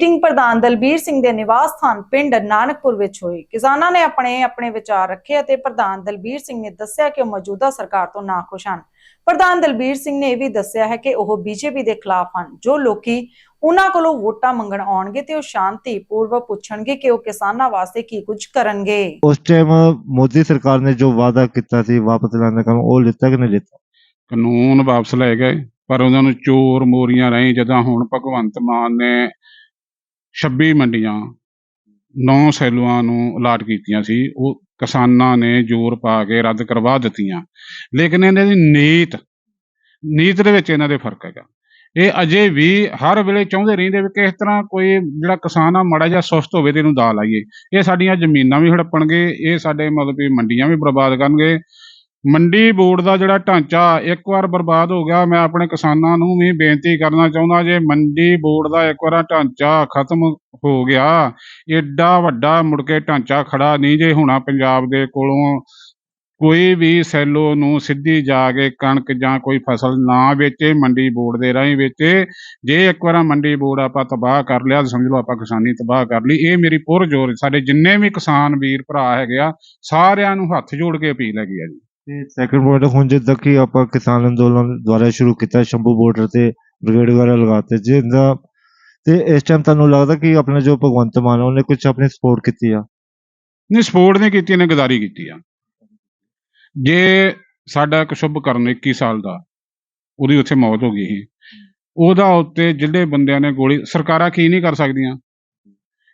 Meeting ਪ੍ਰਧਾਨ ਦਲਬੀਰ ਸਿੰਘ ਦੇ ਨਿਵਾਸ ਸਥਾਨ ਪਿੰਡ ਨਾਨਕਪੁਰ ਵਿੱਚ ਹੋਈ। ਕਿਸਾਨਾਂ ਨੇ ਆਪਣੇ ਆਪਣੇ ਵਿਚਾਰ ਰੱਖੇ ਅਤੇ ਪ੍ਰਧਾਨ ਦਲਬੀਰ ਸਿੰਘ ਨੇ ਦੱਸਿਆ ਕਿ ਉਹ ਮੌਜੂਦਾ ਸਰਕਾਰ ਤੋਂ ਨਾਖੁਸ਼ ਹਨ। ਪ੍ਰਧਾਨ ਦਲਬੀਰ ਸਿੰਘ ਨੇ ਇਹ ਵੀ ਦੱਸਿਆ ਹੈ ਕਿ ਉਹ ਬੀਜੇਪੀ ਦੇ ਖਿਲਾਫ ਹਨ। ਜੋ ਲੋਕੀ ਉਹਨਾਂ ਕੋਲੋਂ ਵੋਟਾਂ ਮੰਗਣ ਆਉਣਗੇ ਤੇ ਉਹ ਸ਼ਾਂਤੀ ਪੂਰਵਕ ਪੁੱਛਣਗੇ ਕਿ ਉਹ ਕਿਸਾਨਾਂ ਵਾਸਤੇ ਕੀ ਕੁਝ ਕਰਨਗੇ। ਉਸ ਟਾਈਮ ਮੋਦੀ ਸਰਕਾਰ ਨੇ ਜੋ ਵਾਅਦਾ ਕੀਤਾ ਸੀ ਵਾਪਸ ਲੈਣ ਦਾ ਕੰਮ ਉਹ ਲਿੱਤਾ ਕਿ ਨਹੀਂ ਲਿੱਤਾ? ਕਾਨੂੰਨ ਵਾਪਸ ਲੈ ਗਏ ਪਰ ਉਹਨਾਂ ਨੂੰ ਚੋਰ ਮੋਰੀਆਂ ਰਾਹੀਂ ਜਦੋਂ ਹੁਣ ਭਗਵੰਤ ਮਾਨ ਨੇ 26 ਮੰਡੀਆਂ ਨੌ ਸੈਲੂਆਂ ਨੂੰ ਅਲਾਟ ਕੀਤੀਆਂ ਸੀ। ਉਹ ਕਿਸਾਨਾਂ ਨੇ ਜ਼ੋਰ ਪਾ ਕੇ ਰੱਦ ਕਰਵਾ ਦਿੱਤੀਆਂ। ਲੇਕਿਨ ਇਹਨਾਂ ਦੀ ਨੀਤ ਨੀਤ ਦੇ ਵਿੱਚ ਇਹਨਾਂ ਦੇ ਫ਼ਰਕ ਹੈਗਾ। ਇਹ ਅਜੇ ਵੀ ਹਰ ਵੇਲੇ ਚਾਹੁੰਦੇ ਰਹਿੰਦੇ ਵੀ ਕਿਸ ਤਰ੍ਹਾਂ ਕੋਈ ਜਿਹੜਾ ਕਿਸਾਨ ਆ, ਮਾੜਾ ਜਿਹਾ ਸੁਸਤ ਹੋਵੇ ਤੇ ਇਹਨੂੰ ਦਾ ਲਾਈਏ। ਇਹ ਸਾਡੀਆਂ ਜ਼ਮੀਨਾਂ ਵੀ ਹੜੱਪਣਗੇ, ਇਹ ਸਾਡੇ ਮਤਲਬ ਵੀ ਮੰਡੀਆਂ ਵੀ ਬਰਬਾਦ ਕਰਨਗੇ। ਮੰਡੀ ਬੋਰਡ ਦਾ ਜਿਹੜਾ ਢਾਂਚਾ ਇੱਕ ਵਾਰ ਬਰਬਾਦ ਹੋ ਗਿਆ, ਮੈਂ ਆਪਣੇ ਕਿਸਾਨਾਂ ਨੂੰ ਵੀ ਬੇਨਤੀ ਕਰਨਾ ਚਾਹੁੰਦਾ ਜੇ ਮੰਡੀ ਬੋਰਡ ਦਾ ਇੱਕ ਵਾਰ ਢਾਂਚਾ ਖਤਮ ਹੋ ਗਿਆ, ਏਡਾ ਵੱਡਾ ਮੁੜ ਕੇ ਢਾਂਚਾ ਖੜਾ ਨਹੀਂ ਜੇ ਹੋਣਾ ਪੰਜਾਬ ਦੇ ਕੋਲੋਂ। ਕੋਈ ਵੀ ਸੈਲੋ ਨੂੰ ਸਿੱਧੀ ਜਾ ਕੇ ਕਣਕ ਜਾਂ ਕੋਈ ਫਸਲ ਨਾ ਵੇਚੇ, ਮੰਡੀ ਬੋਰਡ ਦੇ ਰਾਹੀਂ ਵੇਚੇ। ਜੇ ਇੱਕ ਵਾਰ ਮੰਡੀ ਬੋਰਡ ਆਪਾਂ ਤਬਾਹ ਕਰ ਲਿਆ ਤਾਂ ਸਮਝ ਲਓ ਆਪਾਂ ਕਿਸਾਨੀ ਤਬਾਹ ਕਰ ਲਈ, ਇਹ ਮੇਰੀ ਪੁਰ ਜ਼ੋਰ ਸਾਡੇ ਜਿੰਨੇ ਵੀ ਕਿਸਾਨ ਵੀਰ ਭਰਾ ਹੈਗੇ ਆ, ਸਾਰਿਆਂ ਨੂੰ ਹੱਥ ਜੋੜ ਕੇ ਅਪੀਲ ਹੈਗੀ ਆ ਜੀ। ਤੇ ਸੈਕੰਡ ਪੁਆਇੰਟ ਹੁਣ ਜਿੱਦਾਂ ਕਿ ਆਪਾਂ ਕਿਸਾਨ ਅੰਦੋਲਨ ਦੁਆਰਾ ਸ਼ੁਰੂ ਕੀਤਾ, ਸ਼ੰਭੂ ਬਾਰਡਰ ਤੇ ਬ੍ਰਿਗੇਡ ਵਗੈਰਾ ਲਗਾਤੇ ਜਿੰਦਾ ਤੇ ਇਸ ਟਾਈਮ ਤੁਹਾਨੂੰ ਲੱਗਦਾ ਕਿ ਆਪਣਾ ਜੋ ਭਗਵੰਤ ਮਾਨ ਉਹਨੇ ਕੁਝ ਆਪਣੀ ਸਪੋਰਟ ਕੀਤੀ ਆ? ਨਹੀਂ ਸਪੋਰਟ ਨਹੀਂ ਕੀਤੀ, ਇਹਨੇ ਗਦਾਰੀ ਕੀਤੀ ਆ। ਜੇ ਸਾਡਾ ਇੱਕ ਸ਼ੁਭ ਕਰਨ 21 ਸਾਲ ਦਾ, ਉਹਦੀ ਉੱਥੇ ਮੌਤ ਹੋ ਗਈ ਸੀ। ਉਹਦਾ ਉੱਤੇ ਜਿਹੜੇ ਬੰਦਿਆਂ ਨੇ ਗੋਲੀ, ਸਰਕਾਰਾਂ ਕੀ ਨਹੀਂ ਕਰ ਸਕਦੀਆਂ?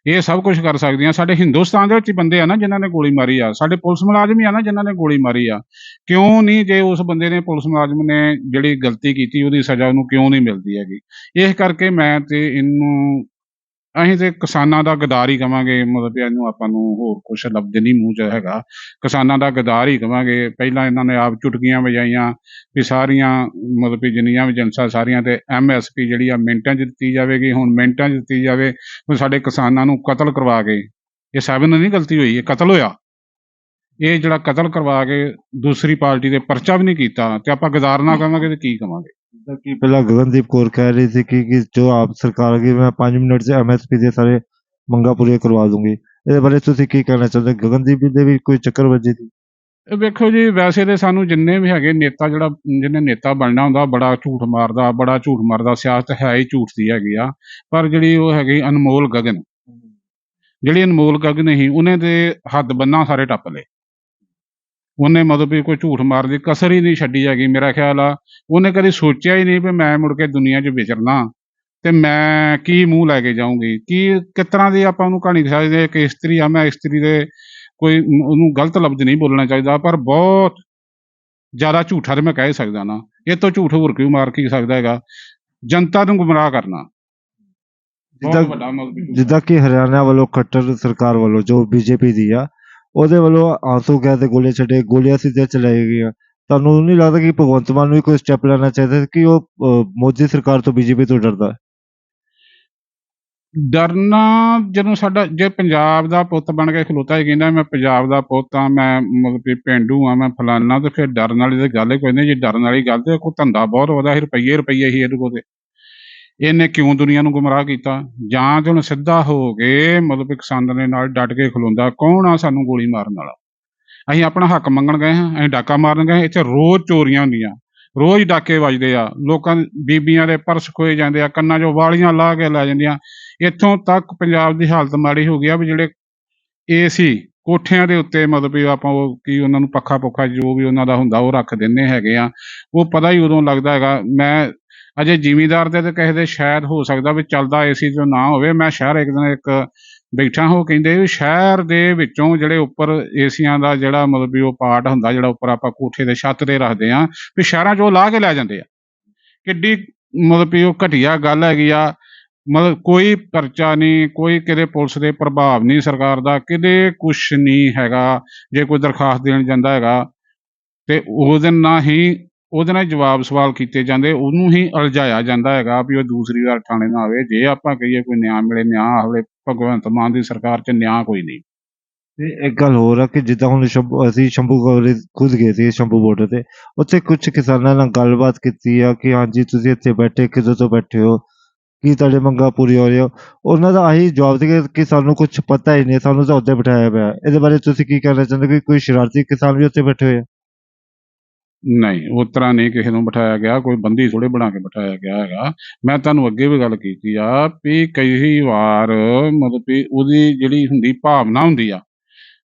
ਇਹ ਸਭ ਕੁਝ ਕਰ ਸਕਦੀਆਂ। ਸਾਡੇ ਹਿੰਦੁਸਤਾਨ ਦੇ ਵਿੱਚ ਬੰਦੇ ਆ ਨਾ ਜਿਨ੍ਹਾਂ ਨੇ ਗੋਲੀ ਮਾਰੀ ਆ। ਸਾਡੇ ਪੁਲਿਸ ਮੁਲਾਜ਼ਮ ਹੀ ਆ ਨਾ ਜਿਨ੍ਹਾਂ ਨੇ ਗੋਲੀ ਮਾਰੀ ਆ। ਕਿਉਂ ਨਹੀਂ ਜੇ ਉਸ ਬੰਦੇ ਨੇ ਪੁਲਿਸ ਮੁਲਾਜ਼ਮ ਨੇ ਜਿਹੜੀ ਗਲਤੀ ਕੀਤੀ, ਉਹਦੀ ਸਜ਼ਾ ਉਹਨੂੰ ਕਿਉਂ ਨਹੀਂ ਮਿਲਦੀ ਹੈਗੀ? ਇਸ ਕਰਕੇ ਮੈਂ ਤੇ ਇਹਨੂੰ ਅਸੀਂ ਤੇ ਕਿਸਾਨਾਂ ਦਾ ਗਦਾਰ ਹੀ ਕਵਾਂਗੇ, ਮਤਲਬ ਕਿ ਇਹਨੂੰ ਆਪਾਂ ਨੂੰ ਹੋਰ ਕੁਝ ਲਫ਼ਜ਼ ਨਹੀਂ ਮੂੰਹ 'ਚ ਹੈਗਾ। ਕਿਸਾਨਾਂ ਦਾ ਗਦਾਰ ਹੀ ਕਵਾਂਗੇ, ਪਹਿਲਾਂ ਇਹਨਾਂ ਨੇ ਆਪ ਚੁਟਕੀਆਂ ਵਜਾਈਆਂ ਵੀ ਸਾਰੀਆਂ, ਮਤਲਬ ਵੀ ਜਿੰਨੀਆਂ ਵੀ ਜਨਸਾ ਸਾਰੀਆਂ ਤੇ ਐਮਐਸਪੀ ਜਿਹੜੀ ਆ ਮਿੰਟਾਂ 'ਚ ਦਿੱਤੀ ਜਾਵੇਗੀ, ਹੁਣ ਮਿੰਟਾਂ 'ਚ ਦਿੱਤੀ ਜਾਵੇ, ਹੁਣ ਸਾਡੇ ਕਿਸਾਨਾਂ ਨੂੰ ਕਤਲ ਕਰਵਾ ਕੇ, ਇਹ ਸਾਬਨ ਨਹੀਂ ਗਲਤੀ ਹੋਈ, ਇਹ ਕਤਲ ਹੋਇਆ। ਇਹ ਜਿਹੜਾ ਕਤਲ ਕਰਵਾ ਕੇ ਦੂਸਰੀ ਪਾਰਟੀ ਦੇ ਪਰਚਾ ਵੀ ਨਹੀਂ ਕੀਤਾ, ਤੇ ਆਪਾਂ ਗਦਾਰ ਨਾ ਕਵਾਂਗੇ ਤੇ ਕੀ ਕਵਾਂਗੇ? ਜਿੱਦਾਂ ਕਿ ਪਹਿਲਾਂ ਗਗਨਦੀਪ ਕੌਰ ਕਹਿ ਰਹੀ ਸੀ ਕਿ ਕਿ ਜੋ ਆਪ ਸਰਕਾਰ ਆ ਗਈ ਮੈਂ 5 ਮਿੰਟ 'ਚ ਐਮਐਸਪੀ ਦੇ ਸਾਰੇ ਮੰਗਾਂ ਪੂਰੀਆਂ ਕਰਵਾ ਦੂੰਗੀ। ਇਹਦੇ ਬਾਰੇ ਤੁਸੀਂ ਕੀ ਕਹਿਣਾ ਚਾਹੁੰਦੇ? ਗਗਨਦੀਪ ਦੇ ਵੀ ਕੋਈ ਚੱਕਰ ਵੱਜੀ ਸੀ? ਇਹ ਵੇਖੋ ਜੀ ਵੈਸੇ ਤੇ ਸਾਨੂੰ ਜਿੰਨੇ ਵੀ ਹੈਗੇ ਨੇਤਾ ਜਿਹੜਾ ਜਿਹਨੇ ਨੇਤਾ ਬਣਨਾ ਹੁੰਦਾ ਬੜਾ ਝੂਠ ਮਾਰਦਾ ਬੜਾ ਝੂਠ ਮਾਰਦਾ ਸਿਆਸਤ ਹੈ ਹੀ ਝੂਠ ਦੀ ਹੈਗੀ ਆ। ਪਰ ਜਿਹੜੀ ਉਹ ਹੈਗੀ ਅਨਮੋਲ ਗਗਨ। ਜਿਹੜੀ ਅਨਮੋਲ ਗਗਨ ਸੀ ਉਹਨੇ ਤੇ ਹੱਦ ਬੰਨਾ ਸਾਰੇ ਟੱਪ ਲਏ। ਉਹਨੇ ਮਤਲਬ ਵੀ ਕੋਈ ਝੂਠ ਮਾਰ ਦੀ ਕਸਰ ਹੀ ਨਹੀਂ ਛੱਡੀ ਹੈਗੀ ਮੇਰਾ ਖਿਆਲ ਆ। ਉਹਨੇ ਕਦੀ ਸੋਚਿਆ ਹੀ ਨਹੀਂ ਵੀ ਮੈਂ ਮੁੜ ਕੇ ਦੁਨੀਆ 'ਚ ਵਿਚਰਨਾ। ਤੇ ਮੈਂ ਕੀ ਮੂੰਹ ਲੈ ਕੇ ਜਾਊਂਗੀ? ਕੀ ਕਿਸ ਤਰ੍ਹਾਂ ਦੀ ਆਪਾਂ ਉਹਨੂੰ ਕਹਾਣੀ ਦਿਖਾ ਸਕਦੇ ਇੱਕ ਇਸਤਰੀ ਆ ਮੈਂ ਇਸਤਰੀ ਦੇ ਕੋਈ ਉਹਨੂੰ ਗਲਤ ਲਫ਼ਜ਼ ਨਹੀਂ ਬੋਲਣਾ ਚਾਹੀਦਾ ਪਰ ਬਹੁਤ ਜ਼ਿਆਦਾ ਝੂਠਾ ਤੇ ਮੈਂ ਕਹਿ ਸਕਦਾ ਨਾ। ਇਹ ਤੋਂ ਝੂਠ ਹੋਰ ਕਿਉਂ ਮਾਰ ਕੀ ਸਕਦਾ ਹੈਗਾ? ਜਨਤਾ ਨੂੰ ਗੁੰਮਰਾਹ ਕਰਨਾ। ਜਿੱਦਾਂ ਜਿੱਦਾਂ ਕਿ ਹਰਿਆਣਾ ਵੱਲੋਂ ਖੱਟਰ ਸਰਕਾਰ ਵੱਲੋਂ ਜੋ ਬੀਜੇਪੀ ਦੀ ਆ ਉਹਦੇ ਵੱਲੋਂ ਆਂਸੂ ਗੈਸ ਦੇ ਗੋਲੇ ਛੱਡੇ ਗੋਲੀਆਂ ਸਿੱਧੇ ਚਲਾਈ ਗਈਆਂ ਤੁਹਾਨੂੰ ਨਹੀਂ ਲੱਗਦਾ ਕਿ ਭਗਵੰਤ ਮਾਨ ਨੂੰ ਵੀ ਕੋਈ ਸਟੈਪ ਲੈਣਾ ਚਾਹੀਦਾ ਸੀ ਕਿ ਉਹ ਅਹ, ਮੋਦੀ ਸਰਕਾਰ ਤੋਂ ਬੀਜੇਪੀ ਤੋਂ ਡਰਦਾ ਹੈ? ਡਰਨਾ ਜਦੋਂ ਸਾਡਾ ਜੇ ਪੰਜਾਬ ਦਾ ਪੁੱਤ ਬਣ ਕੇ ਖਲੋਤਾ ਹੀ ਕਹਿੰਦਾ ਮੈਂ ਪੰਜਾਬ ਦਾ ਪੁੱਤ ਆ ਮੈਂ ਮਤਲਬ ਕਿ ਪਿੰਡੂ ਆ ਮੈਂ ਫਲਾਨਾ ਤੇ ਫਿਰ ਡਰਨ ਵਾਲੀ ਤੇ ਗੱਲ ਹੀ ਕੋਈ ਨਹੀਂ ਜੇ ਡਰਨ ਵਾਲੀ ਗੱਲ ਤੇ ਕੋਈ ਧੰਦਾ ਬਹੁਤ ਵਧਾ ਸੀ ਰੁਪਈਏ ਰੁਪਈਏ ਹੀ ਇਹਦੇ ਕੋਲ ਤੇ ਇਹਨੇ ਕਿਉਂ ਦੁਨੀਆ ਨੂੰ ਗੁੰਮਰਾਹ ਕੀਤਾ? ਜਾਂ ਤੇ ਹੁਣ ਸਿੱਧਾ ਹੋ ਕੇ ਮਤਲਬ ਕਿ ਕਿਸਾਨਾਂ ਦੇ ਨਾਲ ਡਟ ਕੇ ਖਲੋਂਦਾ, ਕੌਣ ਆ ਸਾਨੂੰ ਗੋਲੀ ਮਾਰਨ ਵਾਲਾ? ਅਸੀਂ ਆਪਣਾ ਹੱਕ ਮੰਗਣ ਗਏ ਹਾਂ, ਅਸੀਂ ਡਾਕਾ ਮਾਰਨ ਗਏ ਇੱਥੇ ਰੋਜ਼ ਚੋਰੀਆਂ ਹੁੰਦੀਆਂ। ਰੋਜ਼ ਡਾਕੇ ਵੱਜਦੇ ਆ, ਲੋਕਾਂ ਬੀਬੀਆਂ ਦੇ ਪਰਸ ਖੋਏ ਜਾਂਦੇ ਆ, ਕੰਨਾਂ 'ਚੋਂ ਵਾਲੀਆਂ ਲਾ ਕੇ ਲੈ ਜਾਂਦੀਆਂ। ਇੱਥੋਂ ਤੱਕ ਪੰਜਾਬ ਦੀ ਹਾਲਤ ਮਾੜੀ ਹੋ ਗਈ ਆ ਵੀ ਜਿਹੜੇ ਏਸੀ ਕੋਠਿਆਂ ਦੇ ਉੱਤੇ ਮਤਲਬ ਵੀ ਆਪਾਂ ਉਹ ਕੀ ਉਹਨਾਂ ਨੂੰ ਪੱਖਾ ਪੁੱਖਾ ਜੋ ਵੀ ਉਹਨਾਂ ਦਾ ਹੁੰਦਾ ਉਹ ਰੱਖ ਦਿੰਨੇ ਹੈਗੇ ਆ। ਉਹ ਪਤਾ ਹੀ ਉਦੋਂ ਲੱਗਦਾ ਹੈਗਾ, ਮੈਂ ਅਜੇ ਜ਼ਿਮੀਦਾਰ ਦੇ ਤੇ ਕਿਸੇ ਦੇ ਸ਼ਾਇਦ ਹੋ ਸਕਦਾ ਵੀ ਚੱਲਦਾ ਏਸੀ ਜੋ ਨਾ ਹੋਵੇ। ਮੈਂ ਸ਼ਹਿਰ ਇੱਕ ਦਿਨ ਇੱਕ ਬੈਠਾ ਹੋ ਕਹਿੰਦੇ ਵੀ ਸ਼ਹਿਰ ਦੇ ਵਿੱਚੋਂ ਜਿਹੜੇ ਉੱਪਰ ਏਸੀਆਂ ਦਾ ਜਿਹੜਾ ਮਤਲਬ ਵੀ ਉਹ ਪਾਰਟ ਹੁੰਦਾ, ਜਿਹੜਾ ਉੱਪਰ ਆਪਾਂ ਕੋਠੇ ਦੇ ਛੱਤ ਤੇ ਰੱਖਦੇ ਆ ਵੀ ਸ਼ਹਿਰਾਂ 'ਚ ਉਹ ਲਾ ਕੇ ਲੈ ਜਾਂਦੇ ਆ। ਕਿੱਡੀ ਮਤਲਬ ਵੀ ਉਹ ਘਟੀਆ ਗੱਲ ਹੈਗੀ ਆ। ਮਤਲਬ ਕੋਈ ਪਰਚਾ ਨਹੀਂ, ਕੋਈ ਕਿਤੇ ਪੁਲਿਸ ਦੇ ਪ੍ਰਭਾਵ ਨਹੀਂ ਸਰਕਾਰ ਦਾ, ਕਿਤੇ ਕੁਛ ਨਹੀਂ ਹੈਗਾ, ਜੇ ਕੋਈ ਦਰਖਾਸਤ ਦੇਣ ਜਾਂਦਾ ਹੈਗਾ, ਤੇ ਉਸ ਦਿਨ ਨਾ ਹੀ ਉਹਦੇ ਨਾਲ ਜਵਾਬ ਸਵਾਲ ਕੀਤੇ ਜਾਂਦੇ, ਉਹਨੂੰ ਹੀ ਅਲਝਾਇਆ ਜਾਂਦਾ ਹੈਗਾ ਵੀ ਉਹ ਦੂਸਰੀ ਵਾਰ ਥਾਣੇ ਨਾ ਆਵੇ। ਜੇ ਆਪਾਂ ਕਹੀਏ ਕੋਈ ਨਿਆਂ ਮਿਲੇ, ਨਿਆਂ ਆਵੇ, ਭਗਵੰਤ ਮਾਨ ਦੀ ਸਰਕਾਰ 'ਚ ਨਿਆਂ ਕੋਈ ਨਹੀਂ। ਤੇ ਇੱਕ ਗੱਲ ਹੋਰ ਆ ਕਿ ਜਿੱਦਾਂ ਹੁਣ ਸ਼ੰਭੂ, ਅਸੀਂ ਸ਼ੰਭੂ ਕੋਲੇ ਖੁਦ ਗਏ ਸੀ, ਸ਼ੰਭੂ ਬਾਰਡਰ ਤੇ, ਉੱਥੇ ਕੁਝ ਕਿਸਾਨਾਂ ਨਾਲ ਗੱਲਬਾਤ ਕੀਤੀ ਆ ਕਿ ਹਾਂਜੀ, ਤੁਸੀਂ ਇੱਥੇ ਬੈਠੇ, ਕਿਦੋਂ ਤੋਂ ਬੈਠੇ ਹੋ? ਕੀ ਤੁਹਾਡੇ ਮੰਗਾਂ ਪੂਰੀ ਹੋ ਰਹੀਆਂ? ਉਹਨਾਂ ਦਾ ਆਹੀ ਜਵਾਬ ਸੀ ਕਿ ਸਾਨੂੰ ਕੁਝ ਪਤਾ ਹੀ ਨਹੀਂ, ਸਾਨੂੰ ਤਾਂ ਉੱਤੇ ਬਿਠਾਇਆ ਪਿਆ। ਹੈ। ਇਹਦੇ ਬਾਰੇ ਤੁਸੀਂ ਕੀ ਕਹਿਣਾ ਚਾਹੁੰਦੇ ਹੋ ਕਿ ਕੋਈ ਸ਼ਰਾਰਤੀ ਕਿਸਾਨ ਵੀ ਉੱਥੇ ਬੈਠੇ ਹੋਏ ਆ? ਨਹੀਂ, ਉਸ ਤਰ੍ਹਾਂ ਨਹੀਂ ਕਿਸੇ ਨੂੰ ਬਿਠਾਇਆ ਗਿਆ, ਕੋਈ ਬੰਦੀ ਥੋੜੇ ਬਣਾ ਕੇ ਬਿਠਾਇਆ ਗਿਆ ਹੈਗਾ। ਮੈਂ ਤੁਹਾਨੂੰ ਅੱਗੇ ਵੀ ਗੱਲ ਕੀਤੀ ਆ ਵੀ ਕਈ ਵਾਰ ਮਤਲਬ ਵੀ ਉਹਦੀ ਜਿਹੜੀ ਹੁੰਦੀ ਭਾਵਨਾ ਹੁੰਦੀ ਆ,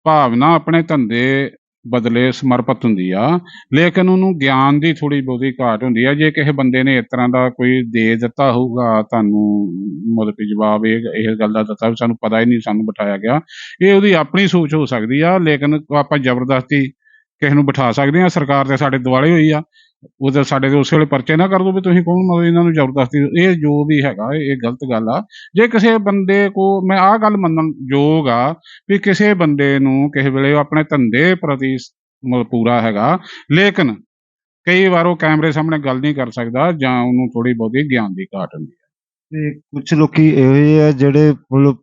ਭਾਵਨਾ ਆਪਣੇ ਧੰਦੇ ਬਦਲੇ ਸਮਰਪਿਤ ਹੁੰਦੀ ਆ, ਲੇਕਿਨ ਉਹਨੂੰ ਗਿਆਨ ਦੀ ਥੋੜੀ ਬਹੁਤੀ ਘਾਟ ਹੁੰਦੀ ਆ। ਜੇ ਕਿਸੇ ਬੰਦੇ ਨੇ ਇਸ ਤਰ੍ਹਾਂ ਦਾ ਕੋਈ ਦੇ ਦਿੱਤਾ ਹੋਊਗਾ, ਤੁਹਾਨੂੰ ਮਤਲਬ ਕਿ ਜਵਾਬ ਇਹ ਇਹ ਗੱਲ ਦਾ ਦਿੱਤਾ ਵੀ ਸਾਨੂੰ ਪਤਾ ਹੀ ਨਹੀਂ ਸਾਨੂੰ ਬਿਠਾਇਆ ਗਿਆ। ਇਹ ਉਹਦੀ ਆਪਣੀ ਸੋਚ ਹੋ ਸਕਦੀ ਆ, ਲੇਕਿਨ ਆਪਾਂ ਜ਼ਬਰਦਸਤੀ ਕਿਸੇ ਨੂੰ ਬਿਠਾ ਸਕਦੇ ਆ, ਸਰਕਾਰ ਤੇ ਸਾਡੇ ਦੁਆਲੇ ਹੋਈ ਆ। ਉਹਦੇ ਸਾਡੇ ਦੇ ਉਸੇ ਵੇਲੇ ਪਰਚੇ ਨਾ ਕਰ ਦੋ ਵੀ ਤੁਸੀਂ ਕੌਣ ਮਤਲਬ ਇਹਨਾਂ ਨੂੰ ਜ਼ਬਰਦਸਤੀ ਇਹ ਜੋ ਵੀ ਹੈਗਾ, ਇਹ ਗਲਤ ਗੱਲ ਆ। ਜੇ ਕਿਸੇ ਬੰਦੇ ਕੋ, ਮੈਂ ਆਹ ਗੱਲ ਮੰਨਣ ਯੋਗ ਆ ਵੀ ਕਿਸੇ ਬੰਦੇ ਨੂੰ ਕਿਸੇ ਵੇਲੇ ਆਪਣੇ ਧੰਦੇ ਪ੍ਰਤੀ ਮਤਲਬ ਪੂਰਾ ਹੈਗਾ, ਲੇਕਿਨ ਕਈ ਵਾਰ ਉਹ ਕੈਮਰੇ ਸਾਹਮਣੇ ਗੱਲ ਨਹੀਂ ਕਰ ਸਕਦਾ ਜਾਂ ਉਹਨੂੰ ਥੋੜੀ ਬਹੁਤੀ ਗਿਆਨ ਦੀ ਘਾਟ ਹੁੰਦੀ ਹੈ ਤੇ ਕੁਝ ਲੋਕੀ ਇਹੋ ਜਿਹੇ ਆ ਜਿਹੜੇ ਮਤਲਬ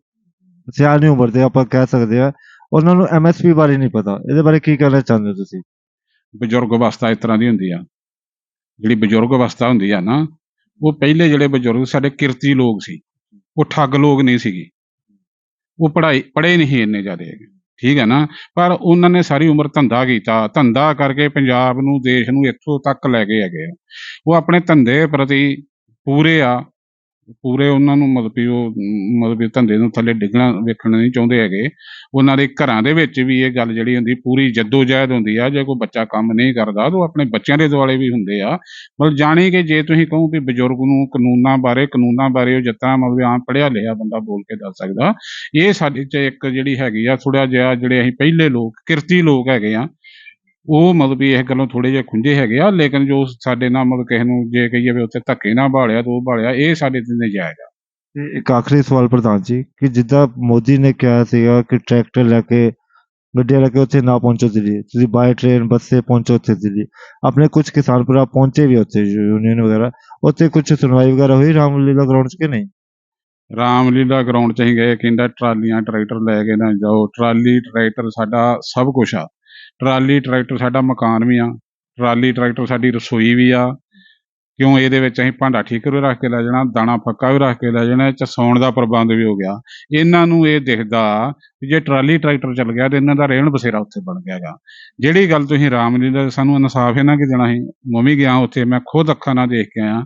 ਸਿਆਣੀ ਉਮਰ ਦੇ ਆਪਾਂ ਕਹਿ ਸਕਦੇ ਆ ਉਹਨਾਂ ਨੂੰ ਐਮਐਸਪੀ ਬਾਰੇ ਨਹੀਂ ਪਤਾ। ਇਹਦੇ ਬਾਰੇ ਕੀ ਕਹਿਣਾ ਚਾਹੁੰਦੇ ਹੋ ਤੁਸੀਂ? ਬਜ਼ੁਰਗ ਅਵਸਥਾ ਇਸ ਤਰ੍ਹਾਂ ਦੀ ਹੁੰਦੀ ਆ। ਜਿਹੜੀ ਬਜ਼ੁਰਗ ਅਵਸਥਾ ਹੁੰਦੀ ਆ ਨਾ, ਉਹ ਪਹਿਲੇ ਜਿਹੜੇ ਬਜ਼ੁਰਗ ਸਾਡੇ ਕਿਰਤੀ ਲੋਕ ਸੀ, ਉਹ ਠੱਗ ਲੋਕ ਨਹੀਂ ਸੀਗੇ। ਉਹ ਪੜ੍ਹਾਈ, ਪੜ੍ਹੇ ਨਹੀਂ ਇੰਨੇ ਜ਼ਿਆਦਾ ਹੈਗੇ। ਠੀਕ ਹੈ ਨਾ? ਪਰ ਉਹਨਾਂ ਨੇ ਸਾਰੀ ਉਮਰ ਧੰਦਾ ਕੀਤਾ। ਧੰਦਾ ਕਰਕੇ ਪੰਜਾਬ ਨੂੰ, ਦੇਸ਼ ਨੂੰ ਇੱਥੋਂ ਤੱਕ ਲੈ ਕੇ ਹੈਗੇ ਆ। ਉਹ ਆਪਣੇ ਧੰਦੇ ਪ੍ਰਤੀ ਪੂਰੇ ਆ। ਪੂਰੇ ਉਹਨਾਂ ਨੂੰ ਮਤਲਬ ਵੀ ਉਹ, ਮਤਲਬ ਵੀ ਧੰਦੇ ਨੂੰ ਥੱਲੇ ਡਿੱਗਣਾ ਵੇਖਣਾ ਨਹੀਂ ਚਾਹੁੰਦੇ ਹੈਗੇ। ਉਹਨਾਂ ਦੇ ਘਰਾਂ ਦੇ ਵਿੱਚ ਵੀ ਇਹ ਗੱਲ ਜਿਹੜੀ ਹੁੰਦੀ, ਪੂਰੀ ਜਹਿਦ ਹੁੰਦੀ ਆ, ਜੇ ਕੋਈ ਬੱਚਾ ਕੰਮ ਨਹੀਂ ਕਰਦਾ, ਤਾਂ ਉਹ ਆਪਣੇ ਬੱਚਿਆਂ ਦੇ ਦੁਆਲੇ ਵੀ ਹੁੰਦੇ ਆ। ਮਤਲਬ ਜਾਣੀ ਕਿ ਜੇ ਤੁਸੀਂ ਕਹੋ ਵੀ ਬਜ਼ੁਰਗ ਨੂੰ ਕਾਨੂੰਨਾਂ ਬਾਰੇ ਕਾਨੂੰਨਾਂ ਬਾਰੇ ਉਹ ਜਿੱਦਾਂ ਮਤਲਬ ਆਮ ਪੜਿਆ ਲਿਖਿਆ ਬੰਦਾ ਬੋਲ ਕੇ ਦੱਸ ਸਕਦਾ, ਇਹ ਸਾਡੇ 'ਚ ਇੱਕ ਜਿਹੜੀ ਹੈਗੀ ਆ ਥੋੜਾ ਜਿਹਾ ਜਿਹੜੇ ਅਸੀਂ ਪਹਿਲੇ ਲੋਕ, ਕਿਰਤੀ ਲੋਕ ਹੈਗੇ ਆ ਉਹ ਮਤਲਬ ਇਸ ਗੱਲੋਂ ਥੋੜੇ ਜਿਹਾ ਖੁੰਝੇ ਹੈਗੇ ਆ ਲੇਕਿਨ ਜੋ ਸਾਡੇ ਨਾਲ ਮਤਲਬ ਕਿਸੇ ਨੂੰ ਜੇ ਕਹੀਏ ਵੀ ਉੱਥੇ ਧੱਕੇ ਨਾਲ ਬਾਲਿਆ ਤਾਂ ਬਾਲਿਆ ਇਹ ਸਾਡੇ ਤੇ ਨਜਾਇਜ਼ ਆ। ਤੇ ਇੱਕ ਆਖਰੀ ਸਵਾਲ ਪ੍ਰਧਾਨ ਜੀ ਕਿ ਜਿੱਦਾਂ ਮੋਦੀ ਨੇ ਕਿਹਾ ਸੀਗਾ ਕਿ ਟਰੈਕਟਰ ਲੈ ਕੇ ਗੱਡੀਆਂ ਲੈ ਕੇ ਉੱਥੇ ਨਾ ਪਹੁੰਚੋ ਦਿੱਲੀ ਤੁਸੀਂ ਬਾਈ ਟ੍ਰੇਨ ਬੱਸ ਪਹੁੰਚੋ ਉੱਥੇ ਦਿੱਲੀ ਆਪਣੇ ਕੁਝ ਕਿਸਾਨ ਭਰਾ ਪਹੁੰਚੇ ਵੀ ਉੱਥੇ ਯੂਨੀਅਨ ਵਗੈਰਾ ਉੱਥੇ ਕੁਝ ਸੁਣਵਾਈ ਵਗੈਰਾ ਹੋਈ ਰਾਮਲੀਲਾ ਗਰਾਊਂਡ 'ਚ ਕਿ ਨਹੀਂ? ਰਾਮਲੀਲਾ ਗਰਾਊਂਡ ਚ ਅਸੀਂ ਗਏ ਕਹਿੰਦਾ ਟਰਾਲੀਆਂ ਟਰੈਕਟਰ ਲੈ ਕੇ ਨਾ ਜਾਓ ਟਰਾਲੀ ਟਰੈਕਟਰ ਸਾਡਾ ਸਭ ਕੁਝ ਆ। ਟਰਾਲੀ ਟਰੈਕਟਰ ਸਾਡਾ ਮਕਾਨ ਵੀ ਆ, ਟਰਾਲੀ ਟਰੈਕਟਰ ਸਾਡੀ ਰਸੋਈ ਵੀ ਆ। ਕਿਉਂ ਇਹਦੇ ਵਿੱਚ ਅਸੀਂ ਭਾਂਡਾ ਠੀਕਰ ਵੀ ਰੱਖ ਕੇ ਲੈ ਜਾਣਾ, ਦਾਣਾ ਫੱਕਾ ਵੀ ਰੱਖ ਕੇ ਲੈ ਜਾਣਾ 'ਚ ਸੌਣ ਦਾ ਪ੍ਰਬੰਧ ਵੀ ਹੋ ਗਿਆ। ਇਹਨਾਂ ਨੂੰ ਇਹ ਦਿਖਦਾ ਵੀ ਜੇ ਟਰਾਲੀ ਟਰੈਕਟਰ ਚੱਲ ਗਿਆ ਤੇ ਇਹਨਾਂ ਦਾ ਰਹਿਣ ਬਸੇਰਾ ਉੱਥੇ ਬਣ ਗਿਆਗਾ ਜਿਹੜੀ ਗੱਲ ਤੁਸੀਂ ਰਾਮਲੀਲਾ ਦਾ ਸਾਨੂੰ ਇਨਸਾਫ ਇਹਨਾਂ ਕਿ ਦੇਣਾ ਸੀ? ਮੈਂ ਵੀ ਗਿਆ ਉੱਥੇ, ਮੈਂ ਖੁਦ ਅੱਖਾਂ ਨਾਲ ਦੇਖ ਕੇ ਆਇਆ।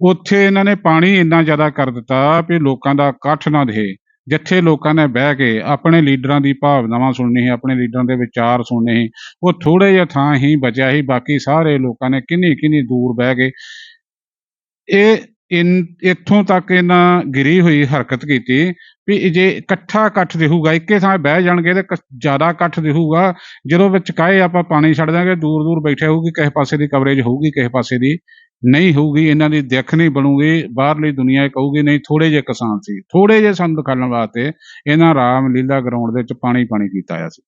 ਉੱਥੇ ਇਹਨਾਂ ਨੇ ਪਾਣੀ ਇੰਨਾ ਜ਼ਿਆਦਾ ਕਰ ਦਿੱਤਾ ਵੀ ਲੋਕਾਂ ਦਾ ਇਕੱਠ ਨਾ ਦੇ ਜਿੱਥੇ ਲੋਕਾਂ ਨੇ ਬਹਿ ਕੇ ਆਪਣੇ ਲੀਡਰਾਂ ਦੀ ਭਾਵਨਾਵਾਂ ਸੁਣਨੀ ਸੀ, ਆਪਣੇ ਲੀਡਰਾਂ ਦੇ ਵਿਚਾਰ ਸੁਣਨੇ ਸੀ, ਉਹ ਥੋੜੇ ਜਿਹਾ ਥਾਂ ਹੀ ਬਚਿਆ ਸੀ, ਬਾਕੀ ਸਾਰੇ ਲੋਕਾਂ ਨੇ ਕਿੰਨੀ ਕਿੰਨੀ ਦੂਰ ਬਹਿ ਕੇ ਇਹ ਇਨ, ਇੱਥੋਂ ਤੱਕ ਇਹਨਾਂ ਗਿਰੀ ਹੋਈ ਹਰਕਤ ਕੀਤੀ ਵੀ ਜੇ ਇਕੱਠਾ ਇਕੱਠ ਦਿਖੂਗਾ, ਇੱਕੇ ਥਾਂ ਬਹਿ ਜਾਣਗੇ ਤੇ ਕ- ਜ਼ਿਆਦਾ ਇਕੱਠ ਦਿਖੂਗਾ, ਜਦੋਂ ਵਿੱਚ ਕਾਏ ਆਪਾਂ ਪਾਣੀ ਛੱਡ ਦਾਂਗੇ ਦੂਰ ਦੂਰ ਬੈਠੇ ਹੋਊਗੀ, ਕਿਸੇ ਪਾਸੇ ਦੀ ਕਵਰੇਜ ਹੋਊਗੀ, ਕਿਸੇ ਪਾਸੇ ਦੀ ਨਹੀਂ ਹੋਊਗੀ ਇਹਨਾਂ ਦੀ ਦਿੱਖ ਨਹੀਂ ਬਣੂਗੀ ਬਾਹਰਲੀ ਦੁਨੀਆ ਇਹ ਕਹੂਗੀ ਨਹੀਂ ਥੋੜੇ ਜਿਹੇ ਕਿਸਾਨ ਸੀ ਥੋੜੇ ਜਿਹੇ ਸਾਨੂੰ ਦਿਖਾਉਣ ਵਾਸਤੇ ਇਹਨਾਂ ਰਾਮ ਲੀਲਾ ਗਰਾਊਂਡ ਦੇ ਵਿੱਚ ਪਾਣੀ ਪਾਣੀ ਕੀਤਾ ਆ ਸੀ।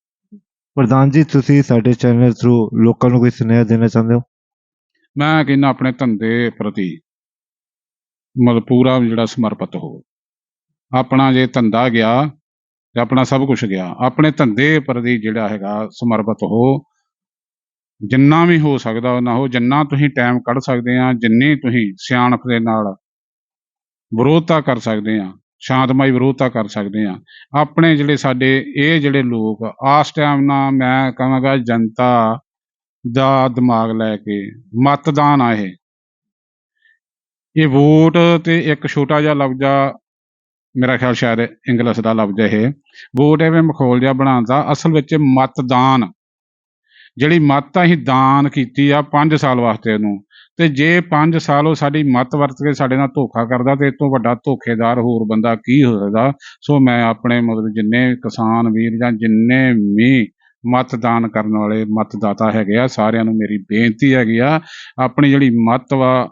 ਪ੍ਰਧਾਨ ਜੀ ਤੁਸੀਂ ਸਾਡੇ ਚੈਨਲ ਥਰੂ ਲੋਕਾਂ ਨੂੰ ਕੋਈ ਸੁਨੇਹਾ ਦੇਣਾ ਚਾਹੁੰਦੇ ਹੋ? ਮੈਂ ਕਹਿੰਦਾ ਆਪਣੇ ਧੰਦੇ ਪ੍ਰਤੀ ਮਤਲਬ ਪੂਰਾ ਜਿਹੜਾ ਸਮਰਪਿਤ ਹੋ ਆਪਣਾ ਜੇ ਧੰਦਾ ਗਿਆ ਤੇ ਆਪਣਾ ਸਭ ਕੁਝ ਗਿਆ ਆਪਣੇ ਧੰਦੇ ਪ੍ਰਤੀ ਜਿਹੜਾ ਹੈਗਾ ਸਮਰਪਿਤ ਹੋ ਜਿੰਨਾ ਵੀ ਹੋ ਸਕਦਾ ਉਹਨਾਂ ਹੋ, ਜਿੰਨਾ ਤੁਸੀਂ ਟਾਈਮ ਕੱਢ ਸਕਦੇ ਆ, ਜਿੰਨੀ ਤੁਸੀਂ ਸਿਆਣਪ ਦੇ ਨਾਲ ਵਿਰੋਧਤਾ ਕਰ ਸਕਦੇ ਆ, ਸ਼ਾਂਤਮਈ ਵਿਰੋਧਤਾ ਕਰ ਸਕਦੇ ਆ, ਆਪਣੇ ਜਿਹੜੇ ਸਾਡੇ, ਇਹ ਜਿਹੜੇ ਲੋਕ ਆਸ ਟਾਈਮ ਨਾਲ ਮੈਂ ਕਹਾਂਗਾ ਜਨਤਾ ਦਾ ਦਿਮਾਗ ਲੈ ਕੇ, ਮਤਦਾਨ ਆ ਇਹ। ਇਹ ਵੋਟ ਤੇ ਇੱਕ ਛੋਟਾ ਜਿਹਾ ਲਫ਼ਜ਼ ਆ, ਮੇਰਾ ਖਿਆਲ ਸ਼ਾਇਦ ਇੰਗਲਿਸ਼ ਦਾ ਲਫ਼ਜ਼ ਇਹ। ਵੋਟ ਐਵੇਂ ਮਖੌਲ ਜਿਹਾ ਬਣਾਉਂਦਾ ਅਸਲ ਵਿੱਚ ਮਤਦਾਨ। ਜਿਹੜੀ ਮੱਤ ਅਸੀਂ ਦਾਨ ਕੀਤੀ ਆ 5 ਸਾਲ ਵਾਸਤੇ ਉਹਨੂੰ ਤੇ ਜੇ 5 ਸਾਲ ਉਹ ਸਾਡੀ ਮੱਤ ਵਰਤ ਕੇ ਸਾਡੇ ਨਾਲ ਧੋਖਾ ਕਰਦਾ ਤੇ ਇਸ ਤੋਂ ਵੱਡਾ ਧੋਖੇਦਾਰ ਹੋਰ ਬੰਦਾ ਕੀ ਹੋ ਸੋ ਮੈਂ ਆਪਣੇ ਮਤਲਬ ਜਿੰਨੇ ਕਿਸਾਨ ਵੀਰ ਜਾਂ ਜਿੰਨੇ ਵੀ ਮਤਦਾਨ ਕਰਨ ਵਾਲੇ ਮਤਦਾਤਾ ਹੈਗੇ ਆ, ਸਾਰਿਆਂ ਨੂੰ ਮੇਰੀ ਬੇਨਤੀ ਹੈਗੀ ਆ, ਆਪਣੀ ਜਿਹੜੀ ਮੱਤ ਵਾ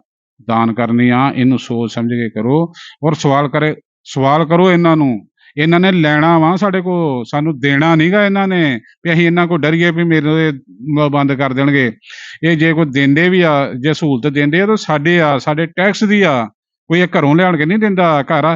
ਦਾਨ ਕਰਨੀ ਆ, ਇਹਨੂੰ ਸੋਚ ਸਮਝ ਕੇ ਕਰੋ ਔਰ ਸਵਾਲ ਕਰੇ, ਸਵਾਲ ਕਰੋ ਇਹਨਾਂ ਨੂੰ। ਇਹਨਾਂ ਨੇ ਲੈਣਾ ਵਾ, ਸਾਡੇ ਕੋ ਸਾਨੂੰ ਦੇਣਾ ਨਹੀਂਗਾ ਇਹਨਾਂ ਨੇ, ਵੀ ਅਸੀਂ ਇਹਨਾਂ ਕੋ ਡਰੀਏ ਵੀ ਮੇਰੇ ਬੰਦ ਕਰ ਦੇਣਗੇ। ਇਹ ਜੇ ਕੋਈ ਦਿੰਦੇ ਵੀ ਆ, ਜੇ ਸਹੂਲਤ ਦਿੰਦੇ ਆ ਤਾਂ ਸਾਡੇ ਆ, ਸਾਡੇ ਟੈਕਸ ਦੀ ਆ। ਕੋਈ ਇਹ ਘਰੋਂ ਲਿਆਣ ਕੇ ਨਹੀਂ ਦਿੰਦਾ, ਘਰ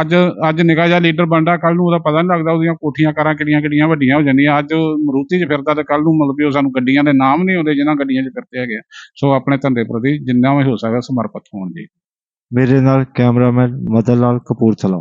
ਅੱਜ ਅੱਜ ਨਿਕਾ ਜਿਹਾ ਲੀਡਰ ਬਣਦਾ ਕੱਲ ਨੂੰ ਉਹਦਾ ਪਤਾ ਨਹੀਂ ਲੱਗਦਾ ਉਹਦੀਆਂ ਕੋਠੀਆਂ ਕਾਰਾਂ ਕਿੱਡੀਆਂ ਕਿੱਡੀਆਂ ਵੱਡੀਆਂ ਹੋ ਜਾਂਦੀਆਂ ਅੱਜ ਉਹ ਮਰੂਤੀ 'ਚ ਫਿਰਦਾ ਤੇ ਕੱਲ ਨੂੰ ਮਤਲਬ ਵੀ ਉਹ ਸਾਨੂੰ ਗੱਡੀਆਂ ਦੇ ਨਾਮ ਨਹੀਂ ਆਉਂਦੇ ਜਿਨ੍ਹਾਂ ਗੱਡੀਆਂ 'ਚ ਫਿਰਦੇ ਹੈਗੇ ਆ। ਸੋ ਆਪਣੇ ਧੰਦੇ ਪ੍ਰਤੀ ਜਿੰਨਾ ਵੀ ਹੋ ਸਕਦਾ ਸਮਰਪਿਤ ਹੋਣ ਜੀ। ਮੇਰੇ ਨਾਲ ਕੈਮਰਾਮੈਨ ਮਦਨ ਲਾਲ ਕਪੂਰਥਲਾ।